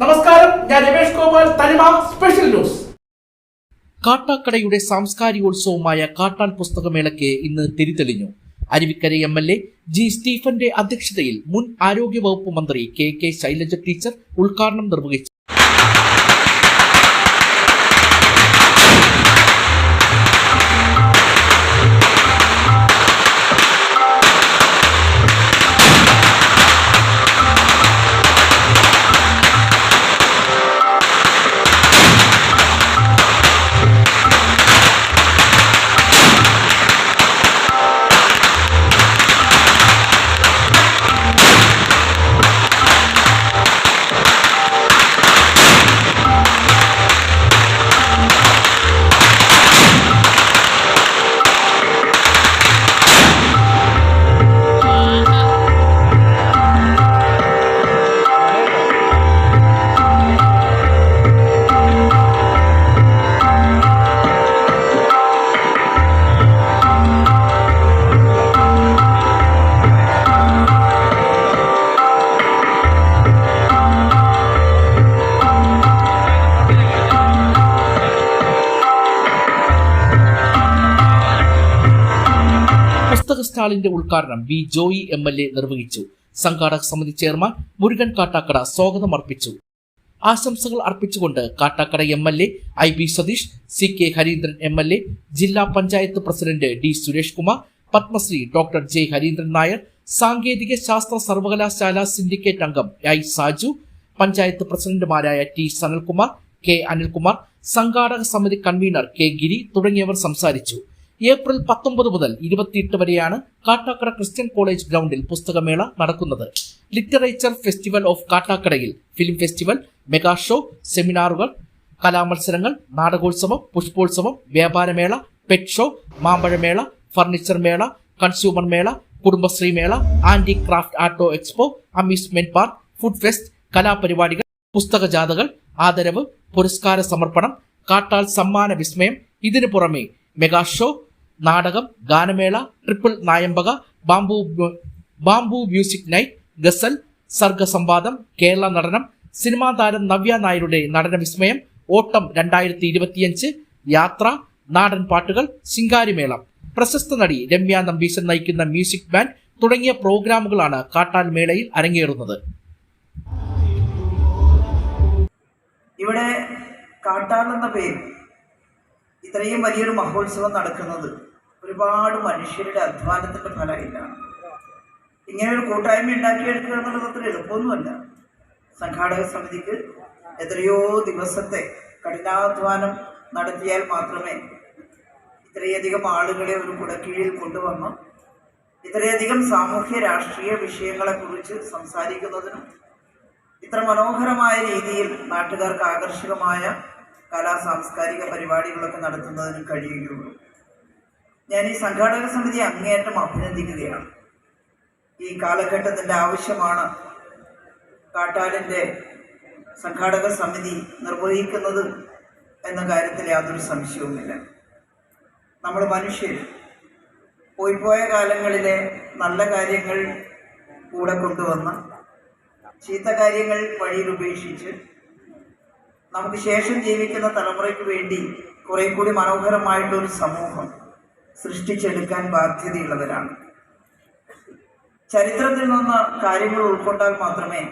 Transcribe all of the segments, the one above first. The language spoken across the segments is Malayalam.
നമസ്കാരം ഞാൻ തനിമ സ്പെഷ്യൽ ന്യൂസ് കാട്ടാക്കടയുടെ സാംസ്കാരികോത്സവമായ കാട്ടാൻ പുസ്തകമേളയ്ക്ക് ഇന്ന് തിരിതെളിഞ്ഞു. Aruvikkara M L A G സ്റ്റീഫന്റെ അധ്യക്ഷതയിൽ മുൻ ആരോഗ്യ വകുപ്പ് മന്ത്രി കെ കെ ശൈലജ ടീച്ചർ ഉദ്ഘാടനം നിർവഹിച്ചു. സ്റ്റാളിന്റെ ഉദ്ഘാടനം V Joy M L A നിർവഹിച്ചു. സംഘാടക സമിതി ചെയർമാൻ മുരുകൻ കാട്ടാക്കട സ്വാഗതം അർപ്പിച്ചു. ആശംസകൾ അർപ്പിച്ചുകൊണ്ട് Kattakada M L A I B Sathish C K Hareendran M L A ജില്ലാ panchayat president D Suresh Kumar Padmashri doctor J. Hareendran Nair സാങ്കേതിക ശാസ്ത്ര സർവകലാശാല സിൻഡിക്കേറ്റ് അംഗം ഐ സാജു പഞ്ചായത്ത് പ്രസിഡന്റുമാരായ ടി സനൽകുമാർ കെ അനിൽകുമാർ സംഘാടക സമിതി കൺവീനർ കെ ഗിരി തുടങ്ങിയവർ സംസാരിച്ചു. ഏപ്രിൽ പത്തൊമ്പത് മുതൽ ഇരുപത്തിയെട്ട് വരെയാണ് കാട്ടാക്കട ക്രിസ്ത്യൻ കോളേജ് ഗ്രൗണ്ടിൽ പുസ്തകമേള നടക്കുന്നത്. ലിറ്ററേച്ചർ ഫെസ്റ്റിവൽ ഓഫ് കാട്ടാക്കടയിൽ ഫിലിം ഫെസ്റ്റിവൽ മെഗാ ഷോ സെമിനാറുകൾ കലാമത്സരങ്ങൾ നാടകോത്സവം പുഷ്പോത്സവം വ്യാപാരമേള പെറ്റ് ഷോ മാമ്പഴമേള ഫർണിച്ചർ മേള കൺസ്യൂമർ മേള കുടുംബശ്രീ മേള handicraft auto expo amusement park food fest കലാപരിപാടികൾ പുസ്തക ജാഥകൾ ആദരവ് പുരസ്കാര സമർപ്പണം കാട്ടാൽ സമ്മാന വിസ്മയം ഇതിനു പുറമെ മെഗാ ഷോ നാടകം ഗാനമേള ട്രിപ്പിൾ നായമ്പക ബാംബു ബാംബു മ്യൂസിക് നൈറ്റ് ഗസൽ സർഗസംവാദം കേരള നടനം സിനിമാ താരം നവ്യ നായരുടെ നടന വിസ്മയം ഓട്ടം രണ്ടായിരത്തി ഇരുപത്തിയഞ്ച് യാത്ര നാടൻ പാട്ടുകൾ ശിങ്കാരിമേളം. പ്രശസ്ത നടി രമ്യ നമ്പീശൻ നയിക്കുന്ന മ്യൂസിക് ബാൻഡ് തുടങ്ങിയ പ്രോഗ്രാമുകളാണ് കാട്ടാൽ മേളയിൽ അരങ്ങേറുന്നത്. ഇവിടെ കാട്ടാൻ എന്ന പേര് ഇത്രയും വലിയൊരു മഹോത്സവം നടക്കുന്നത് ഒരുപാട് മനുഷ്യരുടെ അധ്വാനത്തിന്റെ ഇതാണ് ഇങ്ങനെ ഒരു കൂട്ടായ്മ ഉണ്ടാക്കിയെടുക്കുക എന്നുള്ളത് അത്ര എളുപ്പമൊന്നുമല്ല. സംഘാടക സമിതിക്ക് എത്രയോ ദിവസത്തെ കഠിനാധ്വാനം നടത്തിയാൽ മാത്രമേ ഇത്രയധികം ആളുകളെ ഒരു കുടക്കീഴിൽ കൊണ്ടുവന്ന് ഇത്രയധികം സാമൂഹ്യ രാഷ്ട്രീയ വിഷയങ്ങളെക്കുറിച്ച് സംസാരിക്കുന്നതിനും ഇത്ര മനോഹരമായ രീതിയിൽ നാട്ടുകാർക്ക് ആകർഷകമായ കലാ സാംസ്കാരിക പരിപാടികളൊക്കെ നടത്തുന്നതിനും കഴിയുകയുള്ളൂ. ഞാൻ ഈ സംഘാടക സമിതിയെ അങ്ങേയറ്റം അഭിനന്ദിക്കുകയാണ്. ഈ കാലഘട്ടത്തിന്റെ ആവശ്യമാണ് കാട്ടാലിന്റെ സംഘാടക സമിതി നിർവഹിക്കുന്നത് എന്ന കാര്യത്തിൽ യാതൊരു സംശയവുമില്ല. നമ്മൾ മനുഷ്യർ പോയിപ്പോയ കാലങ്ങളിലെ നല്ല കാര്യങ്ങൾ കൂടെ കൊണ്ടുവന്ന് ചീത്ത കാര്യങ്ങൾ വഴിയിൽ ഉപേക്ഷിച്ച് നമുക്ക് ശേഷം ജീവിക്കുന്ന തലമുറയ്ക്ക് വേണ്ടി കുറെ കൂടി മനോഹരമായിട്ടൊരു സമൂഹം സൃഷ്ടിച്ചെടുക്കാൻ ബാധ്യതയുള്ളവരാണ്. ചരിത്രത്തിൽ നിന്ന് കാര്യങ്ങൾ ഉൾക്കൊണ്ടാൽ മാത്രമേ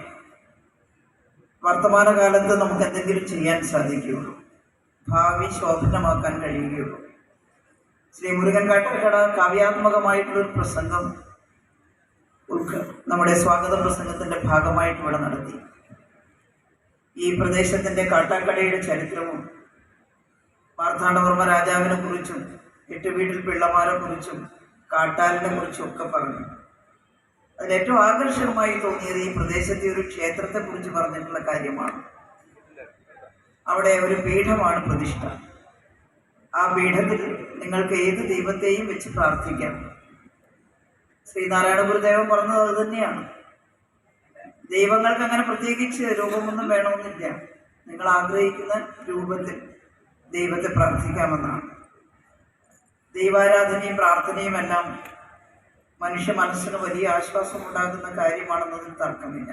വർത്തമാനകാലത്ത് നമുക്ക് എന്തെങ്കിലും ചെയ്യാൻ സാധിക്കുകയുള്ളൂ. ഭാവി ശോഭനമാക്കാൻ കഴിയുകയുള്ളൂ. ശ്രീ മുരുകൻ കാട്ടക്കട കാവ്യാത്മകമായിട്ടുള്ളൊരു പ്രസംഗം ഉൾക്ക നമ്മുടെ സ്വാഗത പ്രസംഗത്തിന്റെ ഭാഗമായിട്ട് ഇവിടെ നടത്തി. ഈ പ്രദേശത്തിന്റെ കാട്ടാക്കടയുടെ ചരിത്രവും മാർത്താണ്ഡവർമ്മ രാജാവിനെ കുറിച്ചും വീട്ടിൽ പിള്ളമാരെ കുറിച്ചും കാട്ടാലിനെ കുറിച്ചും ഒക്കെ പറഞ്ഞു. അതിൽ ഏറ്റവും ആകർഷകമായി തോന്നിയത് ഈ പ്രദേശത്തെ ഒരു ക്ഷേത്രത്തെ കുറിച്ച് പറഞ്ഞിട്ടുള്ള കാര്യമാണ്. അവിടെ ഒരു പീഠമാണ് പ്രതിഷ്ഠ. ആ പീഠത്തിൽ നിങ്ങൾക്ക് ഏത് ദൈവത്തെയും വെച്ച് പ്രാർത്ഥിക്കാം. ശ്രീനാരായണ ഗുരുദേവൻ പറഞ്ഞത് അത് തന്നെയാണ്. ദൈവങ്ങൾക്ക് അങ്ങനെ പ്രത്യേകിച്ച് രൂപമൊന്നും വേണമെന്നില്ല. നിങ്ങൾ ആഗ്രഹിക്കുന്ന രൂപത്തിൽ ദൈവത്തെ പ്രാർത്ഥിക്കാമെന്നാണ്. ദൈവാരാധനയും പ്രാർത്ഥനയും എല്ലാം മനുഷ്യ മനസ്സിന് വലിയ ആശ്വാസം ഉണ്ടാകുന്ന കാര്യമാണെന്നതിൽ തർക്കമില്ല.